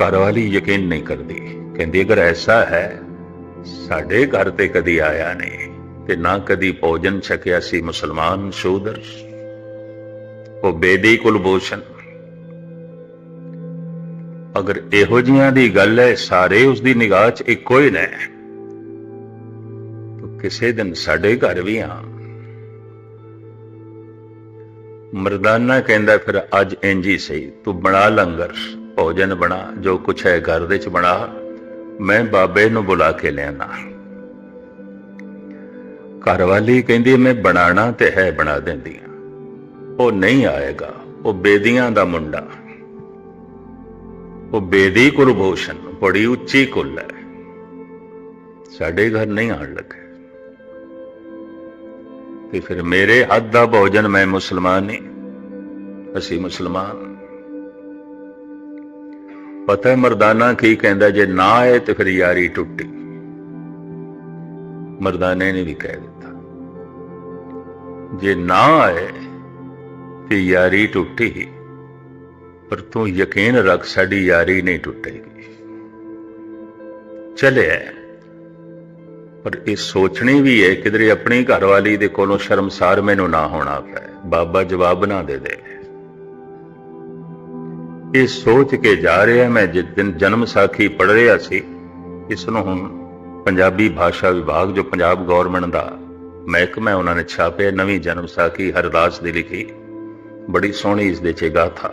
ਘਰ ਵਾਲੀ ਯਕੀਨ ਨਹੀਂ ਕਰਦੀ। ਕਹਿੰਦੀ, ਅਗਰ ਐਸਾ ਹੈ, ਸਾਡੇ ਘਰ ਤੇ ਕਦੀ ਆਇਆ ਨਹੀਂ ਤੇ ਨਾ ਕਦੀ ਭੋਜਨ ਛਕਿਆ ਸੀ ਮੁਸਲਮਾਨ ਸ਼ੂਦਰ। ਉਹ ਬੇਦੀ ਕੁਲਭੂਸ਼ਣ ਅਗਰ ਇਹੋ ਜੀਆਂ ਦੀ ਗੱਲ ਹੈ, ਸਾਰੇ ਉਸ ਦੀ ਨਿਗਾਹ 'ਚ ਇੱਕੋ ਹੀ ਨੇ। ਤਾਂ ਕਿਸੇ ਦਿਨ ਸਾਡੇ ਘਰ ਵੀ ਆ। ਮਰਦਾਨਾ ਕਹਿੰਦਾ, ਫਿਰ ਅੱਜ ਇੰਜ ਹੀ ਸਹੀ, ਤੂੰ ਬਣਾ ਲੰਗਰ। ਭੋਜਨ ਬਣਾ, ਜੋ ਕੁਛ ਹੈ ਘਰ ਦੇ ਚ ਬਣਾ, ਮੈਂ ਬਾਬੇ ਨੂੰ ਬੁਲਾ ਕੇ ਲਿਆਣਾ ਘਰਵਾਲੀ ਕਹਿੰਦੀ, ਮੈਂ ਬਣਾਣਾ ਤੇ ਹੈ ਬਣਾ ਦਿੰਦੀ ਹਾਂ। ਉਹ ਨਹੀਂ ਆਏਗਾ, ਉਹ ਬੇਦੀਆਂ ਦਾ ਮੁੰਡਾ। ਉਹ ਬੇਦੀ ਕੁਲਭੂਸ਼ਣ ਬੜੀ ਉੱਚੀ ਕੁੱਲ ਹੈ। ਸਾਡੇ ਘਰ ਨਹੀਂ ਆਣ ਲੱਗੇ। ਤੇ ਫਿਰ ਮੇਰੇ ਹੱਥ ਦਾ ਭੋਜਨ ਮੈਂ ਮੁਸਲਮਾਨ ਨਹੀਂ ਅਸੀਂ ਮੁਸਲਮਾਨ। ਪਤਾ ਮਰਦਾਨਾ ਕੀ ਕਹਿੰਦਾ, ਜੇ ਨਾ ਆਏ ਤੇ ਫਿਰ ਯਾਰੀ ਟੁੱਟੀ। ਮਰਦਾਨੇ ਨੇ ਵੀ ਕਹਿ ਦਿੱਤਾ, ਜੇ ਨਾ ਆਏ ਤੇ ਯਾਰੀ ਟੁੱਟੀ ਪਰ ਤੂੰ ਯਕੀਨ ਰੱਖ ਸਾਡੀ ਯਾਰੀ ਨਹੀਂ ਟੁੱਟੇਗੀ। ਚਲਿਆ ਪਰ ਇਹ ਸੋਚਣੀ ਵੀ ਹੈ ਕਿਧਰੇ ਆਪਣੀ ਘਰਵਾਲੀ ਦੇ ਕੋਲੋਂ ਸ਼ਰਮਸਾਰ ਮੈਨੂੰ ਨਾ ਹੋਣਾ ਪਏ। ਬਾਬਾ ਜਵਾਬ ਨਾ ਦੇ ਦੇ। ਇਹ ਸੋਚ ਕੇ ਜਾ ਰਿਹਾ ਮੈਂ ਜਿਸ ਦਿਨ ਜਨਮ ਸਾਖੀ ਪੜ ਰਿਹਾ ਸੀ, ਇਸ ਨੂੰ ਹੁਣ ਪੰਜਾਬੀ ਭਾਸ਼ਾ ਵਿਭਾਗ, ਜੋ ਪੰਜਾਬ ਗਵਰਨਮੈਂਟ ਦਾ ਮਹਿਕਮਾ ਉਹਨਾਂ ਨੇ ਛਾਪਿਆ, ਨਵੀਂ ਜਨਮ ਸਾਖੀ ਹਰਦਾਸ ਦੀ ਲਿਖੀ। ਬੜੀ ਸੋਹਣੀ ਇਸ ਦੇ ਚ ਗਾਥਾ।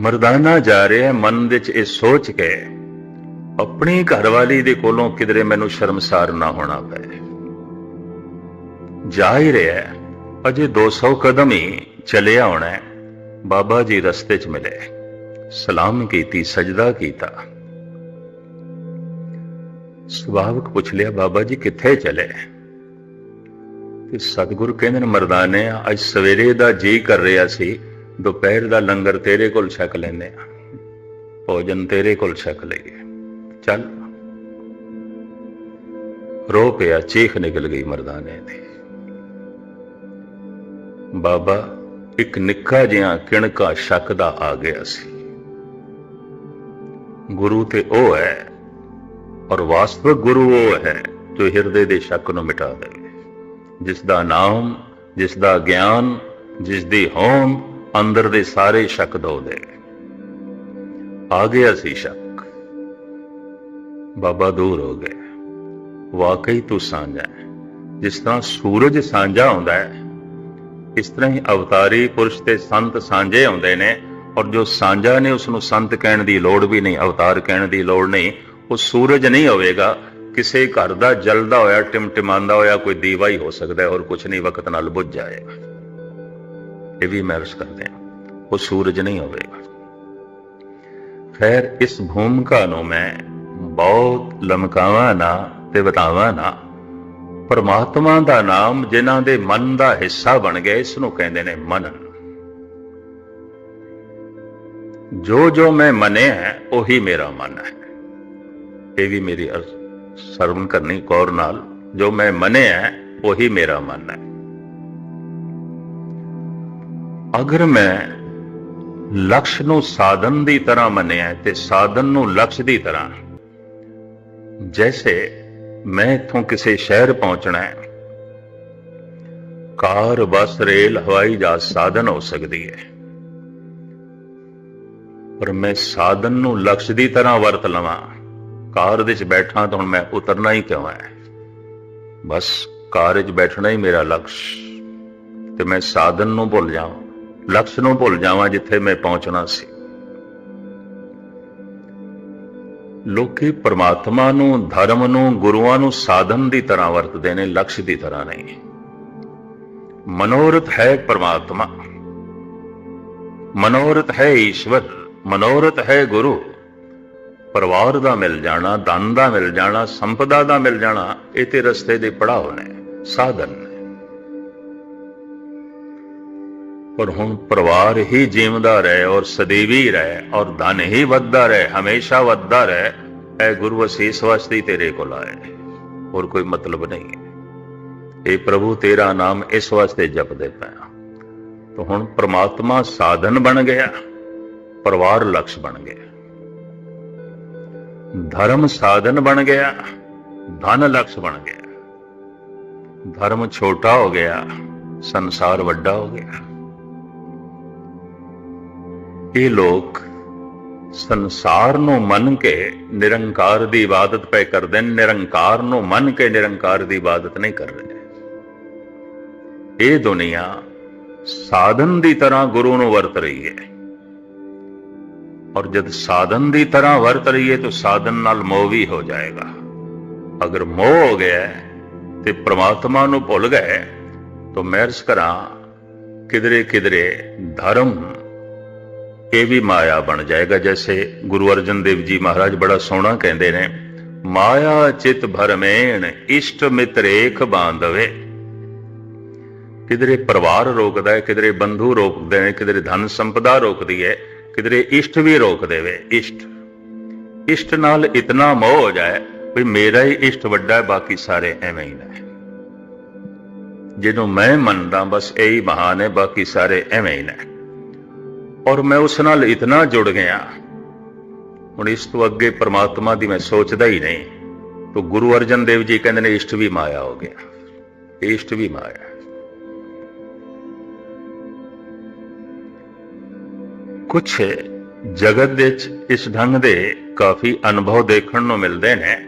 ਮਰਦਾਨਾ ਜਾ ਰਿਹਾ ਮਨ ਵਿੱਚ ਇਹ ਸੋਚ ਕੇ, ਆਪਣੀ ਘਰਵਾਲੀ ਦੇ ਕੋਲੋਂ ਕਿਧਰੇ ਮੈਨੂੰ ਸ਼ਰਮਸਾਰ ਨਾ ਹੋਣਾ ਪਏ। ਜਾ ਹੀ ਰਿਹਾ ਅਜੇ 200 ਕਦਮ ਹੀ ਚਲਿਆ ਹੋਣਾ ਹੈ। ਬਾਬਾ ਜੀ ਰਸਤੇ 'ਚ ਮਿਲੇ। ਸਲਾਮ ਕੀਤੀ, ਸਜਦਾ ਕੀਤਾ। ਸੁਭਾਵਕ ਪੁੱਛ ਲਿਆ, ਬਾਬਾ ਜੀ ਕਿੱਥੇ ਚਲੇ? ਤੇ ਸਤਿਗੁਰੂ ਕਹਿੰਦੇ ਨੇ, ਮਰਦਾਨੇ, ਅੱਜ ਸਵੇਰੇ ਦਾ ਜੀ ਕਰ ਰਿਹਾ ਸੀ, ਦੁਪਹਿਰ ਦਾ ਲੰਗਰ ਤੇਰੇ ਕੋਲ ਛਕ ਲੈਨੇ ਆ ਭੋਜਨ ਤੇਰੇ ਕੋਲ ਛਕ ਲਈਏ। ਚੱਲ। ਰੋ ਪਿਆ, ਚੀਖ ਨਿਕਲ ਗਈ ਮਰਦਾਨੇ ਦੀ। ਬਾਬਾ, ਇੱਕ ਨਿੱਕਾ ਜਿਹਾ ਕਿਣਕਾ ਸ਼ੱਕ ਦਾ ਆ ਗਿਆ ਸੀ। ਗੁਰੂ ਤੇ ਉਹ ਹੈ ਔਰ ਵਾਸਤਵ ਗੁਰੂ ਉਹ ਹੈ ਜੋ ਹਿਰਦੇ ਦੇ ਸ਼ੱਕ ਨੂੰ ਮਿਟਾ ਦੇਵੇ ਜਿਸ ਦਾ ਨਾਮ ਜਿਸ ਦਾ ਗਿਆਨ ਜਿਸ ਦੀ ਹੋਂਦ ਅੰਦਰ ਦੇ ਸਾਰੇ ਸ਼ੱਕ ਦੋ ਦੇਵੇ ਆ ਗਿਆ ਸੀ ਸ਼ੱਕ। ਬਾਬਾ ਦੂਰ ਹੋ ਗਏ। ਵਾਕਈ ਤੂੰ ਸਾਂਝਾ ਹੈ। ਜਿਸ ਤਰ੍ਹਾਂ ਸੂਰਜ ਸਾਂਝਾ ਹੁੰਦਾ ਹੈ ਇਸ ਤਰ੍ਹਾਂ ਹੀ ਅਵਤਾਰੀ ਪੁਰਸ਼ ਤੇ ਸੰਤ ਸਾਂਝੇ ਆਉਂਦੇ ਨੇ ਔਰ ਜੋ ਸਾਂਝਾ ਨੇ ਉਸ ਨੂੰ ਸੰਤ ਕਹਿਣ ਦੀ ਲੋੜ ਵੀ ਨਹੀਂ, ਅਵਤਾਰ ਕਹਿਣ ਦੀ ਲੋੜ ਨਹੀਂ, ਉਹ ਸੂਰਜ ਨਹੀਂ ਹੋਵੇਗਾ, ਕਿਸੇ ਘਰ ਦਾ ਜਲਦਾ ਹੋਇਆ, ਟਿਮਟਿਮਾਂਦਾ ਹੋਇਆ ਕੋਈ ਦੀਵਾ ਹੀ ਹੋ ਸਕਦਾ ਹੈ ਔਰ ਕੁਝ ਨਹੀਂ, ਵਕਤ ਨਾਲ ਬੁੱਝ ਜਾਏਗਾ। ਇਹ ਵੀ ਮਹਿਰਸ ਕਰਦੇ ਹਾਂ, ਉਹ ਸੂਰਜ ਨਹੀਂ ਹੋਵੇਗਾ। ਖੈਰ, ਇਸ ਭੂਮਿਕਾ ਨੂੰ ਮੈਂ ਬਹੁਤ ਲਮਕਾਵਾਂ ਨਾ ਤੇ ਬਤਾਵਾਂ ਨਾ। ਪਰਮਾਤਮਾ ਦਾ ਨਾਮ ਜਿਨ੍ਹਾਂ ਦੇ ਮਨ ਦਾ ਹਿੱਸਾ ਬਣ ਗਿਆ, ਇਸ ਨੂੰ ਕਹਿੰਦੇ ਨੇ ਮਨਨ। ਜੋ ਜੋ ਮੈਂ ਮੰਨਿਆ, ਉਹੀ ਮੇਰਾ ਮਨ ਹੈ। ਇਹ ਵੀ ਮੇਰੀ ਅਰ- ਸਰਵਣ ਕਰਨੀ ਕੌਰ ਨਾਲ, ਜੋ ਮੈਂ ਮੰਨਿਆ, ਉਹੀ ਮੇਰਾ ਮਨ ਹੈ। ਅਗਰ ਮੈਂ ਲਕਸ਼ ਨੂੰ ਸਾਧਨ ਦੀ ਤਰ੍ਹਾਂ ਮੰਨਿਆ ਹੈ ਤੇ ਸਾਧਨ ਨੂੰ ਲਕਸ਼ ਦੀ ਤਰ੍ਹਾਂ, ਜੈਸੇ ਮੈਂ ਇੱਥੋਂ ਕਿਸੇ ਸ਼ਹਿਰ ਪਹੁੰਚਣਾ ਹੈ। ਕਾਰ, ਬੱਸ, ਰੇਲ, ਹਵਾਈ ਜਹਾਜ਼ ਸਾਧਨ ਹੋ ਸਕਦੀ ਹੈ। ਪਰ ਮੈਂ ਸਾਧਨ ਨੂੰ ਲਕਸ਼ ਦੀ ਤਰ੍ਹਾਂ ਵਰਤ ਲਵਾਂ। ਕਾਰ ਦੇ ਵਿੱਚ ਬੈਠਾਂ ਤਾਂ ਹੁਣ ਮੈਂ ਉਤਰਨਾ ਹੀ ਕਿਉਂ ਹੈ? ਬਸ ਕਾਰ ਵਿੱਚ ਬੈਠਣਾ ਹੀ ਮੇਰਾ ਲਕਸ਼। ਤੇ ਮੈਂ ਸਾਧਨ ਨੂੰ ਭੁੱਲ ਜਾਵਾਂ। ਲਕਸ਼ ਨੂੰ ਭੁੱਲ ਜਾਵਾਂ ਜਿੱਥੇ ਮੈਂ ਪਹੁੰਚਣਾ ਸੀ। ਲੋਕੀ ਪਰਮਾਤਮਾ ਨੂੰ, ਧਰਮ ਨੂੰ, ਗੁਰੂਆਂ ਨੂੰ ਸਾਧਨ ਦੀ ਤਰ੍ਹਾਂ ਵਰਤਦੇ ਨੇ, ਲਕਸ਼ ਦੀ ਤਰ੍ਹਾਂ ਨਹੀਂ। ਮਨੋਰਥ ਹੈ ਪਰਮਾਤਮਾ। ਮਨੋਰਥ ਹੈ ਈਸ਼ਵਰ, ਮਨੋਰਥ ਹੈ ਗੁਰੂ। ਪਰਿਵਾਰ ਦਾ ਮਿਲ ਜਾਣਾ, ਧਨ ਦਾ ਮਿਲ ਜਾਣਾ, ਸੰਪਦਾ ਦਾ ਮਿਲ ਜਾਣਾ, ਇਹ ਤੇ ਰਸਤੇ ਦੇ ਪੜਾਅ ਨੇ, ਸਾਧਨ। ਪਰ ਹੁਣ ਪਰਿਵਾਰ ਹੀ ਜੀਵਦਾ ਰਹੇ ਔਰ ਸਦੀਵੀ ਰਹੇ ਔਰ ਧਨ ਹੀ ਵੱਧਦਾ ਰਹੇ, ਹਮੇਸ਼ਾ ਵੱਧਦਾ ਰਹੇ। ਐ ਗੁਰੂ ਅਸੀਸ ਵਾਸਤੇ ਹੀ ਤੇਰੇ ਕੋਲ ਆਏ। ਹੋਰ ਕੋਈ ਮਤਲਬ ਨਹੀਂ ਹੈ। ਇਹ ਪ੍ਰਭੂ, ਤੇਰਾ ਨਾਮ ਇਸ ਵਾਸਤੇ ਜਪਦੇ ਪਿਆ ਤਾਂ ਹੁਣ ਪ੍ਰਮਾਤਮਾ ਸਾਧਨ ਬਣ ਗਿਆ, ਪਰਿਵਾਰ ਲਕਸ਼ ਬਣ ਗਿਆ। ਧਰਮ ਸਾਧਨ ਬਣ ਗਿਆ, ਧਨ ਲਕਸ਼ ਬਣ ਗਿਆ। ਧਰਮ ਛੋਟਾ ਹੋ ਗਿਆ, ਸੰਸਾਰ ਵੱਡਾ ਹੋ ਗਿਆ। ਇਹ ਲੋਕ ਸੰਸਾਰ ਨੂੰ ਮੰਨ ਕੇ ਨਿਰੰਕਾਰ ਦੀ ਇਬਾਦਤ ਪੈ ਕਰਦੇ ਨੇ ਨਿਰੰਕਾਰ ਨੂੰ ਮੰਨ ਕੇ ਨਿਰੰਕਾਰ ਦੀ ਇਬਾਦਤ ਨਹੀਂ ਕਰ ਰਹੇ। ਇਹ ਦੁਨੀਆ ਸਾਧਨ ਦੀ ਤਰ੍ਹਾਂ ਗੁਰੂ ਨੂੰ ਵਰਤ ਰਹੀ ਹੈ। ਔਰ ਜਦ ਸਾਧਨ ਦੀ ਤਰ੍ਹਾਂ ਵਰਤ ਰਹੀ ਹੈ ਤਾਂ ਸਾਧਨ ਨਾਲ ਮੋਹ ਵੀ ਹੋ ਜਾਏਗਾ। ਅਗਰ ਮੋਹ ਹੋ ਗਿਆ ਹੈ, ਤੇ ਪ੍ਰਮਾਤਮਾ ਨੂੰ ਭੁੱਲ ਗਏ ਤਾਂ ਮਹਿਰਸ ਕਰਾਂ ਕਿਧਰੇ ਕਿਧਰੇ ਧਰਮ ਇਹ ਵੀ ਮਾਇਆ ਬਣ ਜਾਏਗਾ। ਜੈਸੇ ਗੁਰੂ ਅਰਜਨ ਦੇਵ ਜੀ ਮਹਾਰਾਜ ਬੜਾ ਸੋਹਣਾ ਕਹਿੰਦੇ ਨੇ, ਮਾਇਆ ਚਿਤ ਭਰਮੇਣ ਇਸ਼ਟ ਮਿਤਰੇਖ ਬਾਂਧਵੇ। ਕਿਧਰੇ ਪਰਿਵਾਰ ਰੋਕਦਾ ਹੈ, ਕਿਧਰੇ ਬੰਧੂ ਰੋਕਦੇ ਨੇ, ਕਿਧਰੇ ਧਨ ਸੰਪਦਾ ਰੋਕਦੀ ਹੈ, ਕਿਧਰੇ ਇਸ਼ਟ ਵੀ ਰੋਕ ਦੇਵੇ। ਇਸ਼ਟ ਇਸ਼ਟ ਨਾਲ ਇਤਨਾ ਮੋਹ ਹੋ ਜਾਏ ਵੀ ਮੇਰਾ ਹੀ ਇਸ਼ਟ ਵੱਡਾ ਹੈ, ਬਾਕੀ ਸਾਰੇ ਐਵੇਂ ਹੀ ਨੇ। ਜਿਹਨੂੰ ਮੈਂ ਮੰਨਦਾ, ਬਸ ਇਹੀ ਮਹਾਨ ਹੈ, ਬਾਕੀ ਸਾਰੇ ਐਵੇਂ ਹੀ ਨੇ। ਔਰ ਮੈਂ ਉਸ ਨਾਲ ਇਤਨਾ ਜੁੜ ਗਿਆ। ਹੁਣ ਇਸ ਤੋਂ ਅੱਗੇ ਪ੍ਰਮਾਤਮਾ ਦੀ ਮੈਂ ਸੋਚਦਾ ਹੀ ਨਹੀਂ। ਤਾਂ ਗੁਰੂ ਅਰਜਨ ਦੇਵ ਜੀ ਕਹਿੰਦੇ ਨੇ, ਇਸ਼ਟ ਵੀ ਮਾਇਆ ਹੋ ਗਿਆ। ਇਸ਼ਟ ਵੀ ਮਾਇਆ। ਹੈ। ਕੁਛ ਜਗਤ ਵਿੱਚ ਇਸ ਢੰਗ ਦੇ ਕਾਫੀ ਅਨੁਭਵ ਦੇਖਣ ਨੂੰ ਮਿਲਦੇ ਨੇ।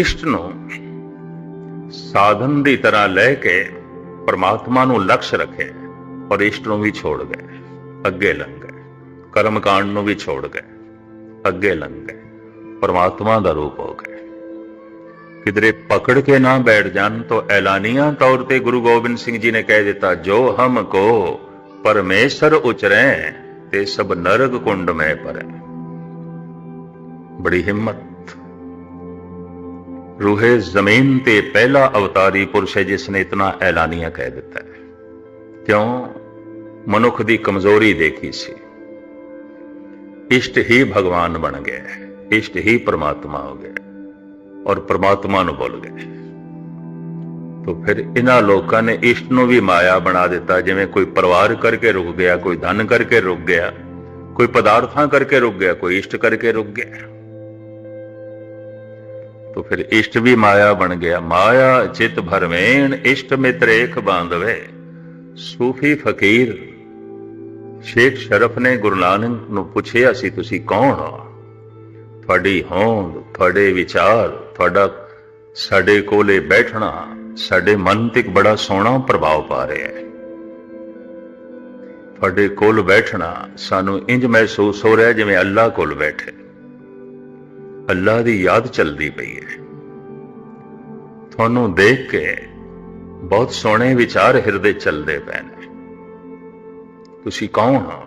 ਇਸ਼ਟ ਨੂੰ ਸਾਧਨ ਦੀ ਤਰ੍ਹਾਂ ਲੈ ਕੇ ਪਰਮਾਤਮਾ ਨੂੰ ਲਕਸ਼ ਰੱਖੇ। ਔਰ ਇਸ਼ਟ ਨੂੰ ਵੀ ਛੋੜ ਗਏ, ਅੱਗੇ ਲੰਘ ਗਏ ਕਰਮ ਕਾਂਡ ਨੂੰ ਵੀ ਛੋੜ ਗਏ, ਅੱਗੇ ਲੰਘ ਗਏ, ਪਰਮਾਤਮਾ ਦਾ ਰੂਪ ਹੋ ਗਏ। ਕਿਧਰੇ ਪਕੜ ਕੇ ਨਾ ਬੈਠ ਜਾਣ ਤਾਂ ਐਲਾਨੀਆਂ ਤੌਰ ਤੇ ਗੁਰੂ ਗੋਬਿੰਦ ਸਿੰਘ ਜੀ ਨੇ ਕਹਿ ਦਿੱਤਾ, ਜੋ ਹਮ ਕੋ ਪਰਮੇਸ਼ਰ ਉਚਰੈ ਤੇ ਸਭ ਨਰਕ ਕੁੰਡ ਮੈਂ ਪਰੈ। ਬੜੀ ਹਿੰਮਤ। ਰੂਹੇ ਜ਼ਮੀਨ ਤੇ ਪਹਿਲਾ ਅਵਤਾਰੀ ਪੁਰਸ਼ ਹੈ ਜਿਸ ਨੇ ਇਤਨਾ ਐਲਾਨੀਆਂ ਕਹਿ ਦਿੱਤਾ ਹੈ। ਕਿਉਂ? ਮਨੁੱਖ ਦੀ ਕਮਜ਼ੋਰੀ ਦੇਖੀ ਸੀ। ਇਸ਼ਟ ਹੀ ਭਗਵਾਨ ਬਣ ਗਿਆ ਇਸ਼ਟ ਹੀ ਪ੍ਰਮਾਤਮਾ ਹੋ ਗਿਆ ਔਰ ਪ੍ਰਮਾਤਮਾ ਨੂੰ ਭੁੱਲ ਗਏ। ਤੋ ਫਿਰ ਇਹਨਾਂ ਲੋਕਾਂ ਨੇ ਇਸ਼ਟ ਨੂੰ ਵੀ ਮਾਇਆ ਬਣਾ ਦਿੱਤਾ, ਜਿਵੇਂ ਕੋਈ ਪਰਿਵਾਰ ਕਰਕੇ ਰੁਕ ਗਿਆ, ਕੋਈ ਧਨ ਕਰਕੇ ਰੁਕ ਗਿਆ, ਕੋਈ ਪਦਾਰਥਾਂ ਕਰਕੇ ਰੁਕ ਗਿਆ, ਕੋਈ ਇਸ਼ਟ ਕਰਕੇ ਰੁਕ ਗਿਆ। ਤੋ ਫਿਰ ਇਸ਼ਟ ਵੀ ਮਾਇਆ ਬਣ ਗਿਆ। ਮਾਇਆ ਚਿਤ ਭਰਮੇਣ ਇਸ਼ਟ ਮਿਤਰੇਖ ਬਾਂਧਵੇ। ਸੂਫੀ ਫਕੀਰ, ਸ਼ੇਖ ਸ਼ਰਫ ਨੇ ਗੁਰੂ ਨਾਨਕ ਨੂੰ ਪੁੱਛਿਆ ਸੀ ਤੁਸੀਂ ਕੌਣ ਹੋ? ਤੁਹਾਡੀ ਹੋਂਦ, ਤੁਹਾਡੇ ਵਿਚਾਰ, ਤੁਹਾਡਾ, ਸਾਡੇ ਕੋਲੇ ਬੈਠਣਾ, ਸਾਡੇ ਮਨ ਤੇ ਇੱਕ ਬੜਾ ਸੋਹਣਾ ਪ੍ਰਭਾਵ ਪਾ ਰਿਹਾ ਹੈ। ਤੁਹਾਡੇ ਕੋਲ ਬੈਠਣਾ ਸਾਨੂੰ ਇੰਜ ਮਹਿਸੂਸ ਹੋ ਰਿਹਾ ਜਿਵੇਂ ਅੱਲਾ ਕੋਲ ਬੈਠੇ। ਅੱਲਾ ਦੀ ਯਾਦ ਚੱਲਦੀ ਪਈ ਹੈ। ਤੁਹਾਨੂੰ ਦੇਖ ਕੇ ਬਹੁਤ ਸੋਹਣੇ ਵਿਚਾਰ ਹਿਰਦੇ ਚੱਲਦੇ ਪਏ ਨੇ। ਤੁਸੀਂ ਕੌਣ ਹੋ?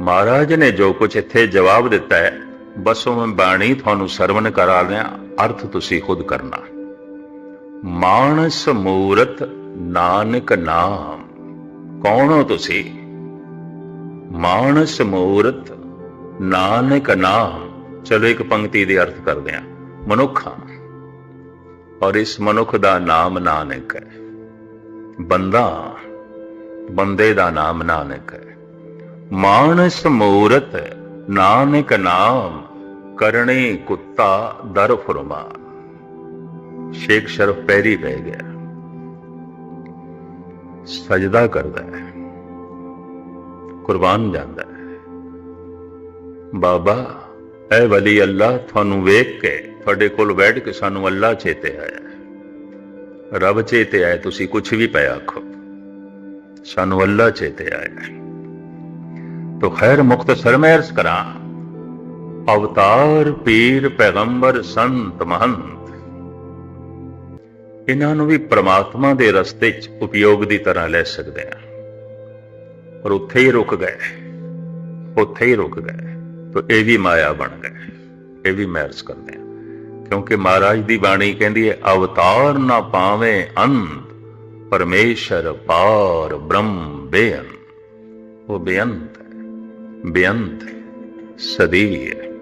ਮਹਾਰਾਜ ਨੇ ਜੋ ਕੁਝ ਇੱਥੇ ਜਵਾਬ ਦਿੱਤਾ ਹੈ, ਬਸ ਉਹ ਮੈਂ ਬਾਣੀ ਤੁਹਾਨੂੰ ਸਰਵਨ ਕਰਾ ਲਿਆ ਅਰਥ ਤੁਸੀਂ ਖੁਦ ਕਰਨਾ। ਮਾਨਸ ਮੂਰਤ ਨਾਨਕ ਨਾਮ, ਕੌਣ ਹੋ ਤੁਸੀਂ? ਮਾਨਸ ਮੂਰਤ ਨਾਨਕ ਨਾਮ। ਚਲੋ ਇੱਕ ਪੰਕਤੀ ਦੇ ਅਰਥ ਕਰਦੇ ਹਾਂ। ਮਨੁੱਖ ਹਾਂ। ਔਰ ਇਸ ਮਨੁੱਖ ਦਾ ਨਾਮ ਨਾਨਕ ਹੈ। ਬੰਦਾ ਬੰਦੇ ਦਾ ਨਾਮ ਨਾਨਕ ਹੈ। ਮਾਨਸ ਮੂਰਤ ਨਾਨਕ ਨਾਮ ਕਰਨੇ ਕੁੱਤਾ ਦਰ ਫਰਮਾਨ ਸ਼ੇਖ ਸ਼ਰਫ ਪੈਰੀ ਬਹਿ ਗਿਆ। ਸਜਦਾ ਕਰਦਾ ਹੈ। ਕੁਰਬਾਨ ਜਾਂਦਾ ਹੈ। ਬਾਬਾ ਐ ਵਲੀ ਅੱਲਾ ਤੁਹਾਨੂੰ ਵੇਖ ਕੇ ਤੁਹਾਡੇ ਕੋਲ ਬੈਠ ਕੇ ਸਾਨੂੰ ਅੱਲਾ ਚੇਤੇ ਆਇਆ ਰੱਬ ਚੇਤੇ ਆਇਆ, ਤੁਸੀਂ ਕੁਝ ਵੀ ਪਿਆ ਆਖੋ, ਸਾਨੂੰ ਅੱਲਾ ਚੇਤੇ ਆਇਆ ਤੋ ਖੈਰ ਮੁਖਤਸਰ ਮੈਂ ਅਰਜ਼ ਕਰਾਂ, ਅਵਤਾਰ ਪੀਰ ਪੈਗੰਬਰ ਸੰਤ ਮਹੰਤ, ਇਹਨਾਂ ਨੂੰ ਵੀ ਪ੍ਰਮਾਤਮਾ ਦੇ ਰਸਤੇ 'ਚ ਉਪਯੋਗ ਦੀ ਤਰ੍ਹਾਂ ਲੈ ਸਕਦੇ ਆ ਪਰ ਉੱਥੇ ਹੀ ਰੁਕ ਗਏ, ਉੱਥੇ ਹੀ ਰੁਕ ਗਏ। ਤੋ ਇਹ ਵੀ ਮਾਇਆ ਬਣ ਗਏ ਇਹ ਵੀ ਮੈਰਸ ਕਰਦੇ ਆ। ਕਿਉਂਕਿ ਮਹਾਰਾਜ ਦੀ ਬਾਣੀ ਕਹਿੰਦੀ ਹੈ, ਅਵਤਾਰ ਨਾ ਪਾਵੇਂ ਅੰਤ ਪਰਮੇਸ਼ਰ ਪਾਰ ਬ੍ਰਹਮ ਬੇਅੰਤ। ਉਹ ਬੇਅੰਤ ਹੈ ਬੇਅੰਤ ਹੈ ਸਦੀ ਹੈ।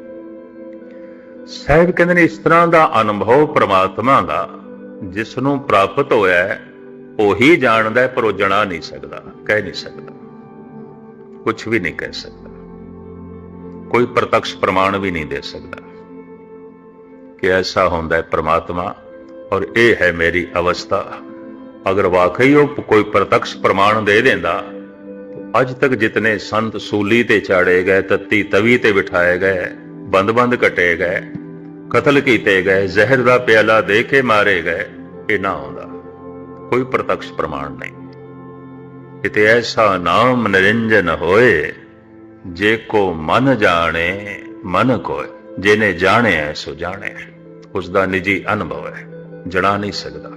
ਸਾਹਿਬ ਕਹਿੰਦੇ ਨੇ, ਇਸ ਤਰ੍ਹਾਂ ਦਾ ਅਨੁਭਵ ਪ੍ਰਮਾਤਮਾ ਦਾ ਜਿਸ ਨੂੰ ਪ੍ਰਾਪਤ ਹੋਇਆ ਹੈ, ਉਹੀ ਜਾਣਦਾ ਹੈ, ਪਰ ਉਹ ਜਣਾ ਨਹੀਂ ਸਕਦਾ, ਕਹਿ ਨਹੀਂ ਸਕਦਾ। ਕੁਝ ਵੀ ਨਹੀਂ ਕਹਿ ਸਕਦਾ। ਕੋਈ ਪ੍ਰਤੱਖ ਪ੍ਰਮਾਣ ਵੀ ਨਹੀਂ ਦੇ ਸਕਦਾ ਕਿ ਐਸਾ ਹੁੰਦਾ ਹੈ ਪ੍ਰਮਾਤਮਾ ਔਰ ਇਹ ਹੈ ਮੇਰੀ ਅਵਸਥਾ। ਅਗਰ ਵਾਕਈ ਉਹ ਕੋਈ ਪ੍ਰਤੱਖ ਪ੍ਰਮਾਣ ਦੇ ਦਿੰਦਾ ਅੱਜ ਤੱਕ ਜਿਤਨੇ ਸੰਤ ਸੂਲੀ ਤੇ ਚਾੜੇ ਗਏ, ਤੱਤੀ ਤਵੀ ਤੇ ਬਿਠਾਏ ਗਏ, ਬੰਦ-ਬੰਦ ਕਟੇ ਗਏ, ਕਤਲ ਕੀਤੇ ਗਏ, ਜ਼ਹਿਰ ਦਾ ਪਿਆਲਾ ਦੇ ਕੇ ਮਾਰੇ ਗਏ, ਇਹ ਨਾ ਆਉਂਦਾ ਕੋਈ ਪ੍ਰਤੱਖ ਪ੍ਰਮਾਣ ਨਹੀਂ। ਇਤੇ ਐਸਾ ਨਾਮ ਨਿਰੰਜਨ ਹੋਏ ਜੇ ਕੋ ਮਨ ਜਾਣੇ ਮਨ ਕੋਏ ਜਿਹਨੇ ਜਾਣਿਆ ਸੋ ਜਾਣਿਆ ਉਸ ਦਾ ਨਿੱਜੀ ਅਨੁਭਵ ਹੈ ਜਣਾ ਨਹੀਂ ਸਕਦਾ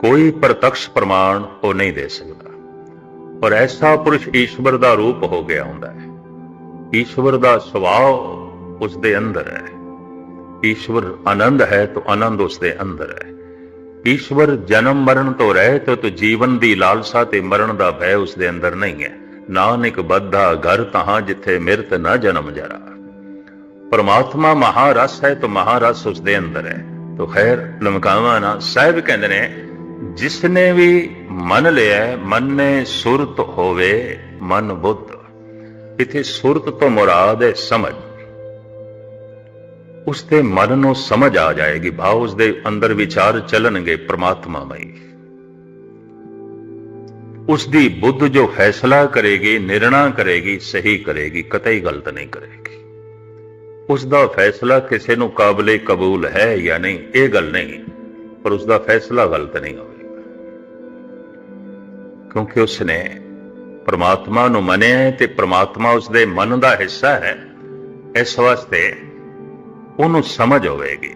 ਕੋਈ ਪ੍ਰਤੱਖ ਪ੍ਰਮਾਣ ਉਹ ਨਹੀਂ ਦੇ ਸਕਦਾ ਔਰ ਐਸਾ ਪੁਰਸ਼ ਈਸ਼ਵਰ ਦਾ ਰੂਪ ਹੋ ਗਿਆ ਹੁੰਦਾ ਹੈ ਈਸ਼ਵਰ ਦਾ ਸੁਭਾਅ ਉਸ ਦੇ ਅੰਦਰ ਹੈ ਈਸ਼ਵਰ ਆਨੰਦ ਹੈ ਤਾਂ ਆਨੰਦ ਉਸ ਦੇ ਅੰਦਰ ਹੈ ਈਸ਼ਵਰ ਜਨਮ ਮਰਨ ਤੋਂ ਰਹਿਤ ਤੇ ਜੀਵਨ ਦੀ ਲਾਲਸਾ ਤੇ ਮਰਨ ਦਾ ਭੈ ਉਸ ਦੇ ਅੰਦਰ ਨਹੀਂ ਹੈ ਨਾਨਕ ਬੱਧਾ ਘਰ ਤਹਾਂ ਜਿੱਥੇ ਮਿਰਤ ਨਾ ਜਨਮ ਜਰਾ। ਪਰਮਾਤਮਾ ਮਹਾਰਸ ਹੈ ਤਾਂ ਮਹਾਰਸ ਉਸ ਦੇ ਅੰਦਰ ਹੈ। ਤੋ ਖੈਰ ਲਮਕਾਵਾ ਨਾ, ਸਾਹਿਬ ਕਹਿੰਦੇ ਨੇ ਜਿਸ ਨੇ ਵੀ ਮੰਨ ਲਿਆ, ਮਨ ਨੇ ਸੁਰਤ ਹੋਵੇ ਮਨ ਬੁੱਧ। ਇਥੇ ਸੁਰਤ ਤੋਂ ਮੁਰਾਦ ਹੈ ਸਮਝ। ਉਸ ਦੇ ਮਨ ਨੂੰ ਸਮਝ ਆ ਜਾਏਗੀ, ਭਾਵ ਉਸ ਦੇ ਅੰਦਰ ਵਿਚਾਰ ਚੱਲਣਗੇ ਪ੍ਰਮਾਤਮਾਮਈ। ਉਸ ਦੀ ਬੁੱਧ ਜੋ ਫੈਸਲਾ ਕਰੇਗੀ, ਨਿਰਣਾ ਕਰੇਗੀ, ਸਹੀ ਕਰੇਗੀ, ਕਤਈ ਗਲਤ ਨਹੀਂ ਕਰੇਗੀ। ਉਸ ਦਾ ਫੈਸਲਾ ਕਿਸੇ ਨੂੰ ਕਾਬਲੇ ਕਬੂਲ ਹੈ ਜਾਂ ਨਹੀਂ, ਇਹ ਗੱਲ ਨਹੀਂ, ਪਰ ਉਸ ਦਾ ਫੈਸਲਾ ਗਲਤ ਨਹੀਂ ਹੋਵੇਗਾ। ਕਿਉਂਕਿ ਉਸ ਨੇ ਪ੍ਰਮਾਤਮਾ ਨੂੰ ਮੰਨਿਆ ਹੈ ਤੇ ਪਰਮਾਤਮਾ ਉਸ ਦੇ ਮਨ ਦਾ ਹਿੱਸਾ ਹੈ, ਇਸ ਵਾਸਤੇ ਉਹਨੂੰ ਸਮਝ ਹੋਵੇਗੀ।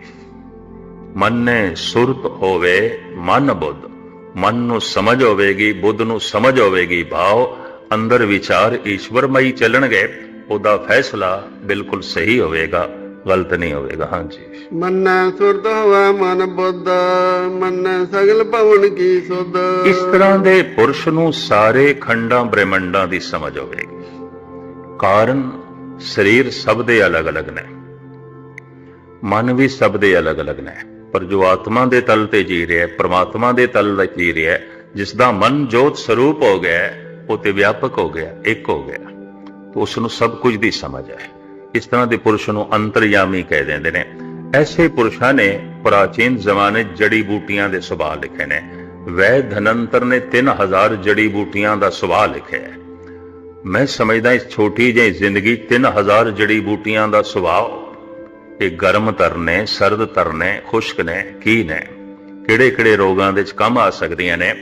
ਮਨ ਨੇ ਸੁਰਤ ਹੋਵੇ, ਮਨ ਬੁੱਧ। ਮਨ ਨੂੰ ਸਮਝ ਹੋਵੇਗੀ ਬੁੱਧ ਨੂੰ ਸਮਝ ਹੋਵੇਗੀ ਭਾਵ ਅੰਦਰ ਵਿਚਾਰ ਈਸ਼ਵਰਮਈ ਚੱਲਣਗੇ ਉਹਦਾ ਫੈਸਲਾ ਬਿਲਕੁਲ ਸਹੀ ਹੋਵੇਗਾ ਗਲਤ ਨਹੀਂ ਹੋਵੇਗਾ ਹਾਂਜੀ। ਮਨ ਸੁਰਤ ਹੋਵੇ ਮਨ ਬੁੱਧ ਮਨ ਸਗਲ ਭਵਨ ਕੀ ਸੁਧ। ਇਸ ਤਰ੍ਹਾਂ ਦੇ ਪੁਰਸ਼ ਨੂੰ ਸਾਰੇ ਖੰਡਾਂ ਬ੍ਰਹਿਮੰਡਾਂ ਦੀ ਸਮਝ ਹੋਵੇਗੀ। ਕਾਰਨ ਸਰੀਰ ਸਭ ਦੇ ਅਲੱਗ-ਅਲੱਗ ਨੇ। ਮਨ ਵੀ ਸਭ ਦੇ ਅਲੱਗ-ਅਲੱਗ ਨੇ। ਪਰ ਜੋ ਆਤਮਾ ਦੇ ਤਲ ਤੇ ਜੀ ਰਿਹਾ ਹੈ, ਪ੍ਰਮਾਤਮਾ ਦੇ ਤਲ ਤੇ ਜੀ ਰਿਹਾ ਹੈ ਜਿਸ ਦਾ ਮਨ ਜੋਤ ਸਰੂਪ ਹੋ ਗਿਆ ਉਹ ਤੇ ਵਿਆਪਕ ਹੋ ਗਿਆ, ਇੱਕ ਹੋ ਗਿਆ। ਤਾਂ ਉਸ ਨੂੰ ਸਭ ਕੁਝ ਦੀ ਸਮਝ ਹੈ। ਇਸ ਤਰ੍ਹਾਂ ਦੇ ਪੁਰਸ਼ ਨੂੰ ਅੰਤਰਯਾਮੀ ਕਹਿ ਦਿੰਦੇ ਨੇ। ਐਸੇ ਪੁਰਸ਼ਾਂ ਨੇ ਪ੍ਰਾਚੀਨ ਜ਼ਮਾਨੇ ਜੜੀ ਬੂਟੀਆਂ ਦੇ ਸੁਭਾਅ ਲਿਖੇ ਨੇ। ਵੈ ਧਨੰਤਰ ਨੇ 3000 ਜੜੀ ਬੂਟੀਆਂ ਦਾ ਸੁਭਾਅ ਲਿਖਿਆ ਹੈ। ਮੈਂ ਸਮਝਦਾ ਇਸ ਛੋਟੀ ਜਿਹੀ ਜ਼ਿੰਦਗੀ 3000 ਜੜੀ ਬੂਟੀਆਂ ਦਾ ਸੁਭਾਅ ਇਹ ਗਰਮ ਤਰਨੇ ਸਰਦ ਤਰਨੇ ਖੁਸ਼ਕ ਨੇ, ਕੀ ਨੇ? ਕਿਹੜੇ ਕਿਹੜੇ ਰੋਗਾਂ ਦੇ ਵਿੱਚ ਕੰਮ ਆ ਸਕਦੀਆਂ ਨੇ?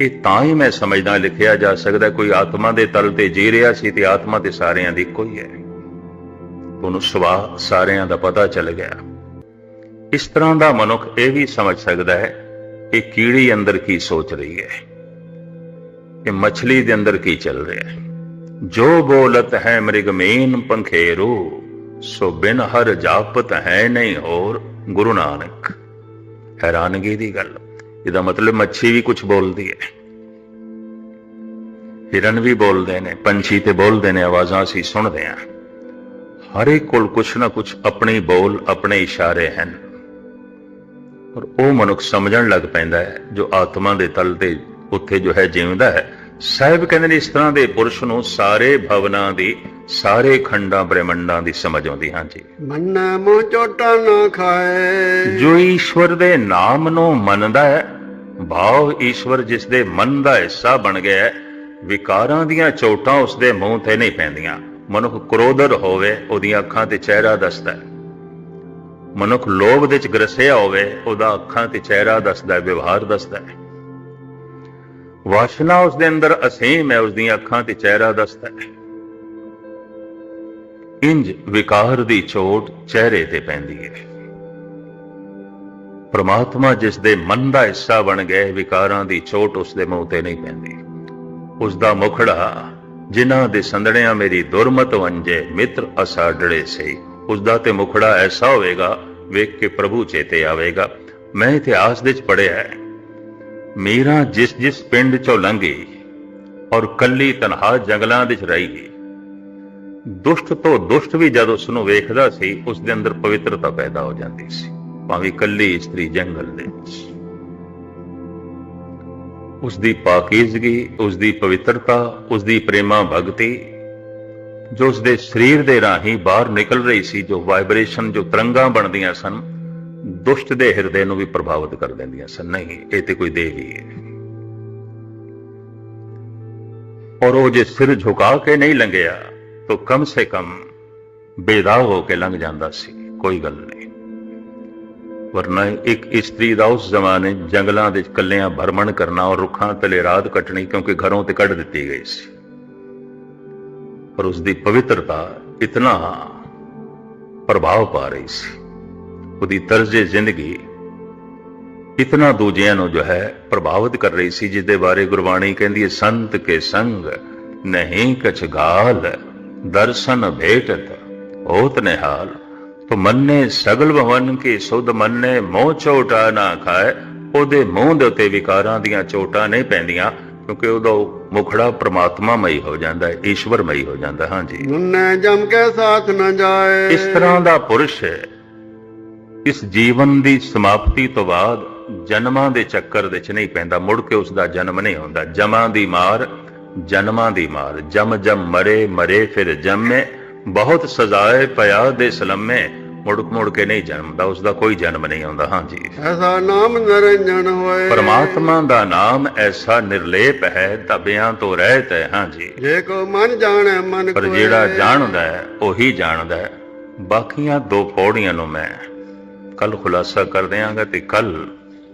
ਇਹ ਤਾਂ ਹੀ ਮੈਂ ਸਮਝਦਾ, ਲਿਖਿਆ ਜਾ ਸਕਦਾ, ਕੋਈ ਆਤਮਾ ਦੇ ਤਲ ਤੇ ਜੀ ਰਿਹਾ ਸੀ ਤੇ ਆਤਮਾ ਤੇ ਸਾਰਿਆਂ ਦੀ ਕੋਈ ਹੈ। ਉਹਨੂੰ ਸੁਭਾਅ ਸਾਰਿਆਂ ਦਾ ਪਤਾ ਚੱਲ ਗਿਆ। ਇਸ ਤਰ੍ਹਾਂ ਦਾ ਮਨੁੱਖ ਇਹ ਵੀ ਸਮਝ ਸਕਦਾ ਹੈ ਕਿ ਕੀੜੀ ਅੰਦਰ ਕੀ ਸੋਚ ਰਹੀ ਹੈ, ਕਿ ਮੱਛਲੀ ਦੇ ਅੰਦਰ ਕੀ ਚੱਲ ਰਿਹਾ ਹੈ। ਜੋ ਬੋਲਤ ਹੈ ਮ੍ਰਿਗਮੇਨ ਪੰਖੇਰੂ। ਸੋ ਬਿਨ ਹਰ ਜਾਪਤ ਹੈ ਨਹੀਂ ਹੋਰ ਗੁਰੂ ਨਾਨਕ। ਹੈਰਾਨਗੀ ਦੀ ਗੱਲ। ਇਹਦਾ ਮਤਲਬ ਮੱਛੀ ਵੀ ਕੁਝ ਬੋਲਦੀ ਹੈ। ਹਿਰਨ ਵੀ ਬੋਲਦੇ ਨੇ, ਪੰਛੀ ਤੇ ਬੋਲਦੇ ਨੇ, ਆਵਾਜ਼ਾਂ ਅਸੀਂ ਸੁਣਦੇ ਹਾਂ। ਹਰ ਇੱਕ ਕੋਲ ਕੁਛ ਨਾ ਕੁਛ ਆਪਣੀ ਬੋਲ, ਆਪਣੇ ਇਸ਼ਾਰੇ ਹਨ। ਔਰ ਉਹ ਮਨੁੱਖ ਸਮਝਣ ਲੱਗ ਪੈਂਦਾ ਹੈ, ਜੋ ਆਤਮਾ ਦੇ ਤਲ ਤੇ ਉੱਥੇ ਜੋ ਹੈ ਜਿਉਂਦਾ ਹੈ ਸਾਹਿਬ ਕਹਿੰਦੇ ਨੇ ਇਸ ਤਰ੍ਹਾਂ ਦੇ ਪੁਰਸ਼ ਨੂੰ ਸਾਰੇ ਭਵਨਾਂ ਦੀ ਸਾਰੇ ਖੰਡਾਂ ਬ੍ਰਹਿਮੰਡਾਂ ਦੀ ਸਮਝ ਆਉਂਦੀ ਹਾਂਜੀ। ਮਨ ਮੋ ਚੋਟਾ ਨਾ ਖਾਏ। ਜੋ ਈਸ਼ਵਰ ਦੇ ਨਾਮ ਨੂੰ ਮੰਨਦਾ ਹੈ ਭਾਵ ਈਸ਼ਵਰ ਜਿਸ ਦੇ ਮਨ ਦਾ ਹਿੱਸਾ ਬਣ ਗਿਆ ਹੈ ਵਿਕਾਰਾਂ ਦੀਆਂ ਚੋਟਾਂ ਉਸ ਦੇ ਮੂੰਹ ਤੇ ਨਹੀਂ ਪੈਂਦੀਆਂ। ਮਨੁੱਖ ਕ੍ਰੋਧਰ ਹੋਵੇ ਉਹਦੀਆਂ ਅੱਖਾਂ ਤੇ ਚਿਹਰਾ ਦੱਸਦਾ ਹੈ। ਮਨੁੱਖ ਲੋਭ ਦੇ ਚ ਗਰਸਿਆ ਹੋਵੇ ਉਹਦਾ ਅੱਖਾਂ ਤੇ ਚਿਹਰਾ ਦੱਸਦਾ ਹੈ ਵਿਵਹਾਰ ਦੱਸਦਾ ਹੈ। ਵਾਸ਼ਨਾ ਉਸ ਦੇ ਅੰਦਰ ਅਸੀਮ ਹੈ, ਉਸ ਦੀਆਂ ਅੱਖਾਂ ਤੇ ਚਿਹਰਾ ਦੱਸਦਾ ਹੈ। ਇੰਜ ਵਿਕਾਰ ਦੀ ਚੋਟ ਚਿਹਰੇ ਤੇ ਪੈਂਦੀ ਹੈ। ਪ੍ਰਮਾਤਮਾ ਜਿਸ ਦੇ ਮਨ ਦਾ ਹਿੱਸਾ ਬਣ ਗਏ ਵਿਕਾਰਾਂ ਦੀ ਚੋਟ ਉਸ ਦੇ ਮੂੰਹ ਤੇ ਨਹੀਂ ਪੈਂਦੀ। ਉਸ ਦਾ ਮੁਖੜਾ, ਜਿਨ੍ਹਾਂ ਦੇ ਸੰਦੜਿਆਂ ਮੇਰੀ ਦੁਰਮਤ ਵੰਜੇ, ਮਿੱਤਰ ਅਸਾਡੜੇ ਸੇ ਉਸ ਦਾ ਤੇ ਮੁਖੜਾ ਐਸਾ ਹੋਵੇਗਾ, ਵੇਖ ਕੇ ਪ੍ਰਭੂ ਚੇਤੇ ਆਵੇਗਾ। ਮੈਂ ਇਤਿਹਾਸ ਵਿੱਚ ਪੜਿਆ ਹੈ। ਮੀਰਾ ਜਿਸ ਜਿਸ ਪਿੰਡ ਚੋਂ ਲੰਘੇ ਔਰ ਕੱਲੀ ਤਨਹਾ ਜੰਗਲਾਂ ਵਿੱਚ ਰਹੀ ਗਈ। ਦੁਸ਼ਟ ਤੋਂ ਦੁਸ਼ਟ ਵੀ ਜਦ ਉਸ ਨੂੰ ਵੇਖਦਾ ਸੀ, ਉਸ ਦੇ ਅੰਦਰ ਪਵਿੱਤਰਤਾ ਪੈਦਾ ਹੋ ਜਾਂਦੀ ਸੀ, ਭਾਵੇਂ ਕੱਲੀ ਇਸਤਰੀ ਜੰਗਲ ਦੇ ਵਿੱਚ। ਉਸ ਦੀ ਪਾਕੀਜ਼ਗੀ, ਉਸ ਦੀ ਪਵਿੱਤਰਤਾ, ਉਸ ਦੀ ਪ੍ਰੇਮਾ ਭਗਤੀ, ਜੋ ਉਸ ਦੇ ਸਰੀਰ ਦੇ ਰਾਹੀਂ ਬਾਹਰ ਨਿਕਲ ਰਹੀ ਸੀ, ਜੋ ਵਾਈਬ੍ਰੇਸ਼ਨ, ਜੋ ਤਰੰਗਾਂ ਬਣਦੀਆਂ ਸਨ ਦੁਸ਼ਟ ਦੇ ਹਿਰਦੇ ਨੂੰ ਵੀ ਪ੍ਰਭਾਵਿਤ ਕਰ ਦਿੰਦੀਆਂ ਸਨ। ਨਹੀਂ, ਇਹ ਤੇ ਕੋਈ ਦੇਵੀ ਹੈ। ਔਰ ਉਹ ਜੇ ਸਿਰ ਝੁਕਾ ਕੇ ਨਹੀਂ ਲੰਘਿਆ, ਤਾਂ ਕਮ ਸੇ ਕਮ ਬੇਦਾਗ ਹੋ ਕੇ ਲੰਘ ਜਾਂਦਾ ਸੀ। ਕੋਈ ਗੱਲ ਨਹੀਂ। ਵਰਨਾ ਇੱਕ ਇਸਤਰੀ ਦਾ ਉਸ ਜ਼ਮਾਨੇ ਜੰਗਲਾਂ ਦੇ ਕੱਲਿਆਂ ਭਰਮਣ ਕਰਨਾ ਔਰ ਰੁੱਖਾਂ ਤਲੇ ਰਾਤ ਕੱਟਣੀ ਕਿਉਂਕਿ ਘਰੋਂ ਤੇ ਕੱਢ ਦਿੱਤੀ ਗਈ ਸੀ। ਪਰ ਉਸ ਦੀ ਪਵਿੱਤਰਤਾ ਇਤਨਾ ਪ੍ਰਭਾਵ ਪਾ ਰਹੀ ਸੀ। ਉਹਦੀ ਤਰਜ਼ੇ ਜ਼ਿੰਦਗੀ ਇਤਨਾ ਦੂਜਿਆਂ ਨੂੰ ਜੋ ਹੈ ਪ੍ਰਭਾਵਿਤ ਕਰ ਰਹੀ ਸੀ ਜਿਸ ਦੇ ਬਾਰੇ ਗੁਰਬਾਣੀ ਕਹਿੰਦੀ ਹੈ ਸੰਤ ਕੇ ਸੰਗ ਨਹੀਂ ਕਛ ਗਾਲ ਦਰਸ਼ਨ ਭੇਟਤ ਹੋਤ ਨਿਹਾਲ। ਤੋ ਮੰਨੇ ਸਗਲ ਭਵਨ ਕੀ ਸੁਧ ਮੰਨੇ ਮੋਹ ਚੋਟਾ ਨਾ ਖਾਏ। ਉਹਦੇ ਮੂੰਹ ਦੇ ਉੱਤੇ ਵਿਕਾਰਾਂ ਦੀਆਂ ਚੋਟਾਂ ਨਹੀਂ ਪੈਂਦੀਆਂ ਕਿਉਂਕਿ ਉਹਦਾ ਮੁਖੜਾ ਪ੍ਰਮਾਤਮਾਮਈ ਹੋ ਜਾਂਦਾ ਹੈ ਈਸ਼ਵਰਮਈ ਹੋ ਜਾਂਦਾ। ਹਾਂਜੀ। ਮੁੰਨੇ ਜਮ ਕੇ ਸਾਥ ਨ ਜਾਏ। ਇਸ ਤਰ੍ਹਾਂ ਦਾ ਪੁਰਸ਼ ਇਸ ਜੀਵਨ ਦੀ ਸਮਾਪਤੀ ਤੋਂ ਬਾਅਦ ਜਨਮਾਂ ਦੇ ਚੱਕਰ ਵਿੱਚ ਨਹੀਂ ਪੈਂਦਾ ਮੁੜ ਕੇ ਉਸ ਦਾ ਜਨਮ ਨਹੀਂ ਹੁੰਦਾ। ਜਮਾਂ ਦੀ ਮਾਰ ਜਨਮਾਂ ਦੀ ਮਾਰ। ਜਮ ਜਮ ਮਰੇ ਮਰੇ ਫਿਰ ਜੰਮੇ। ਬਹੁਤ ਸਜ਼ਾਏ ਪਿਆ ਦੇ ਸਲਮੇ ਮੁੜ ਮੁੜ ਕੇ ਨਹੀਂ ਜਨਮਦਾ ਉਸ ਦਾ ਕੋਈ ਜਨਮ ਨਹੀਂ ਆਉਂਦਾ। ਹਾਂਜੀ ਐਸਾ ਨਾਮ ਨਿਰੰਜਨ ਹੋਏ। ਪਰਮਾਤਮਾ ਦਾ ਨਾਮ ਐਸਾ ਨਿਰਲੇਪ ਹੈ ਤਬਿਆਂ ਤੋਂ ਰਹਿਤ ਹੈ। ਹਾਂਜੀ ਜੇ ਕੋ ਮਨ ਜਾਣੈ ਮਨ ਪਰ ਕੋਏ। ਜਿਹੜਾ ਜਾਣਦਾ ਹੈ ਉਹੀ ਜਾਣਦਾ ਹੈ। ਬਾਕੀਆਂ ਦੋ ਪੌੜੀਆਂ ਨੂੰ ਮੈਂ ਕੱਲ ਖੁਲਾਸਾ ਕਰ ਦਿਆਂਗਾ ਤੇ ਕੱਲ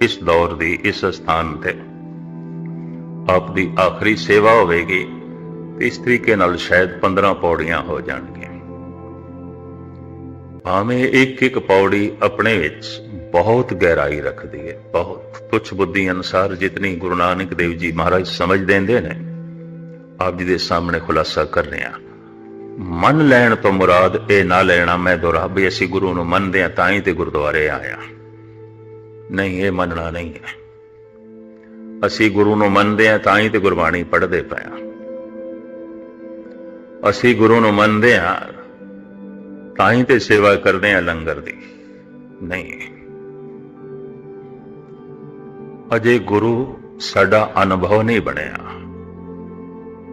ਇਸ ਦੌਰ ਦੀ ਇਸ ਸਥਾਨ ਤੇ ਆਪ ਦੀ ਆਖਰੀ ਸੇਵਾ ਹੋਵੇਗੀ ਇਸ ਤਰੀਕੇ ਨਾਲ ਸ਼ਾਇਦ 15 ਪੌੜੀਆਂ ਹੋ ਜਾਣਗੀਆਂ। ਭਾਵੇਂ ਇੱਕ ਇੱਕ ਪੌੜੀ ਆਪਣੇ ਵਿੱਚ ਬਹੁਤ ਗਹਿਰਾਈ ਰੱਖਦੀ ਹੈ, ਬਹੁਤ ਤੁੱਛ ਬੁੱਧੀ ਅਨਸਾਰ ਜਿਤਨੀ ਗੁਰੂ ਨਾਨਕ ਦੇਵ ਜੀ ਮਹਾਰਾਜ ਸਮਝ ਦਿੰਦੇ ਨੇ, ਆਪ ਜੀ ਦੇ ਸਾਹਮਣੇ ਖੁਲਾਸਾ ਕਰ ਰਹੇ ਹਾਂ ਮੰਨ ਲੈਣ ਤੋਂ ਮੁਰਾਦ ਇਹ ਨਾ ਲੈਣਾ ਮੈਂ ਦੁਰਾ ਵੀ ਅਸੀਂ ਗੁਰੂ ਨੂੰ ਮੰਨਦੇ ਹਾਂ, ਤਾਂ ਹੀ ਤੇ ਗੁਰਦੁਆਰੇ ਆਇਆ ਨਹੀਂ, ਇਹ ਮੰਨਣਾ ਨਹੀਂ ਹੈ। ਅਸੀਂ ਗੁਰੂ ਨੂੰ ਮੰਨਦੇ ਹਾਂ, ਤਾਂ ਹੀ ਤੇ ਗੁਰਬਾਣੀ ਪੜ੍ਹਦੇ ਪਏ ਹਾਂ। ਅਸੀਂ ਗੁਰੂ ਨੂੰ ਮੰਨਦੇ ਹਾਂ, ਤਾਂ ਹੀ ਤੇ ਸੇਵਾ ਕਰਦੇ ਹਾਂ ਲੰਗਰ ਦੀ। ਨਹੀਂ। ਅਜੇ ਗੁਰੂ ਸਾਡਾ ਅਨੁਭਵ ਨਹੀਂ ਬਣਿਆ।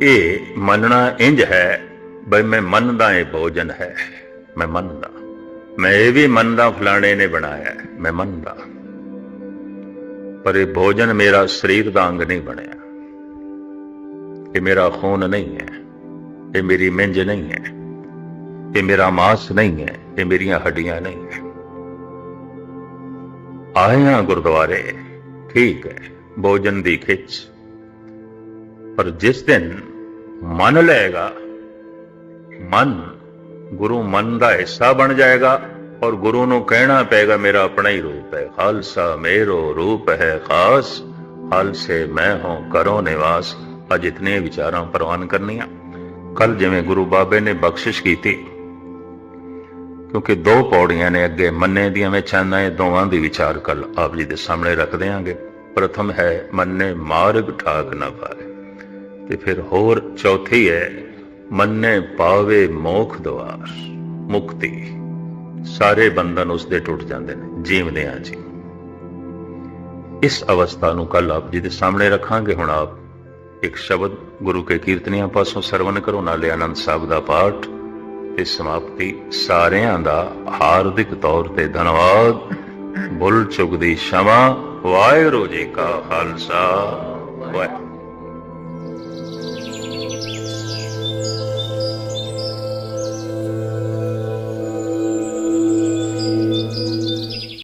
ਇਹ ਮੰਨਣਾ ਇੰਜ ਹੈ ਬਈ ਮੈਂ ਮੰਨਦਾ ਇਹ ਭੋਜਨ ਹੈ, ਮੈਂ ਮੰਨਦਾ। ਮੈਂ ਇਹ ਵੀ ਮੰਨਦਾ ਫਲਾਣੇ ਨੇ ਬਣਾਇਆ ਮੈਂ ਮੰਨਦਾ। ਪਰ ਇਹ ਭੋਜਨ ਮੇਰਾ ਸਰੀਰ ਦਾ ਅੰਗ ਨਹੀਂ ਬਣਿਆ। ਇਹ ਮੇਰਾ ਖੂਨ ਨਹੀਂ ਹੈ, ਇਹ ਮੇਰੀ ਮਿੰਜ ਨਹੀਂ ਹੈ, ਇਹ ਮੇਰਾ ਮਾਸ ਨਹੀਂ ਹੈ, ਇਹ ਮੇਰੀਆਂ ਹੱਡੀਆਂ ਨਹੀਂ ਹੈ। ਆਏ ਹਾਂ ਗੁਰਦੁਆਰੇ, ਠੀਕ ਹੈ, ਭੋਜਨ ਦੀ ਖਿੱਚ। ਪਰ ਜਿਸ ਦਿਨ ਮੰਨ ਲਏਗਾ ਮਨ, ਗੁਰੂ ਮਨ ਦਾ ਹਿੱਸਾ ਬਣ ਜਾਏਗਾ ਔਰ ਗੁਰੂ ਨੂੰ ਕਹਿਣਾ ਪਏਗਾ, ਮੇਰਾ ਆਪਣਾ ਹੀ ਰੂਪ ਹੈ। ਖਾਲਸਾ ਮੇਰੋ ਰੂਪ ਹੈ ਖਾਸ, ਖਾਲਸੇ ਮੈਂ ਹਾਂ, ਕਰੋ ਨਿਵਾਸ। ਅੱਜ ਇਤਨੇ ਵਿਚਾਰਾਂ ਪ੍ਰਵਾਨ ਕਰਨੀਆਂ। ਕੱਲ ਜਿਵੇਂ ਗੁਰੂ ਬਾਬੇ ਨੇ ਬਖਸ਼ਿਸ਼ ਕੀਤੀ, ਕਿਉਂਕਿ ਦੋ ਪੌੜੀਆਂ ਨੇ ਅੱਗੇ, ਮੰਨੇ ਦੀਆਂ ਵਿੱਚ ਆਂਦਾ ਇਹ ਦੋਵਾਂ ਦੀ ਵਿਚਾਰ ਕੱਲ ਆਪ ਜੀ ਦੇ ਸਾਹਮਣੇ ਰੱਖ ਦਿਆਂਗੇ। ਪ੍ਰਥਮ ਹੈ, ਮੰਨੇ ਮਾਰਗ ਠਾਕ ਨਾ ਪਾਏ। ਤੇ ਫਿਰ ਹੋਰ ਚੌਥੀ ਹੈ ਮੰਨੇ ਪਾਵੇ ਮੋਖ ਦਵਾਰ, ਮੁਕਤੀ। ਸਾਰੇ ਬੰਧਨ ਉਸ ਦੇ ਟੁੱਟ ਜਾਂਦੇ ਨੇ, ਜੀਵਦੇ ਜੀਵਦਿਆਂ ਜੀ। ਇਸ ਅਵਸਥਾ ਨੂੰ ਕੱਲ ਆਪ ਜੀ ਦੇ ਸਾਹਮਣੇ ਰੱਖਾਂਗੇ। ਹੁਣ ਆਪ ਇੱਕ ਸ਼ਬਦ ਗੁਰੂ ਕੇ ਕੀਰਤਨੀਆਂ ਪਾਸੋਂ ਸਰਵਨ ਕਰੋ। ਨਾਲੇ ਆਨੰਦ ਸਾਹਿਬ ਦਾ ਪਾਠ ਤੇ ਸਮਾਪਤੀ। ਸਾਰਿਆਂ ਦਾ ਹਾਰਦਿਕ ਤੌਰ ਤੇ ਧੰਨਵਾਦ। ਭੁੱਲ ਚੁਗਦੀ ਦੀ ਸ਼ਮਾ, ਵਾਹਿਗੁਰੂ ਜੀ ਕਾ ਖਾਲਸਾ। ਵਾਹਿਗੁਰੂ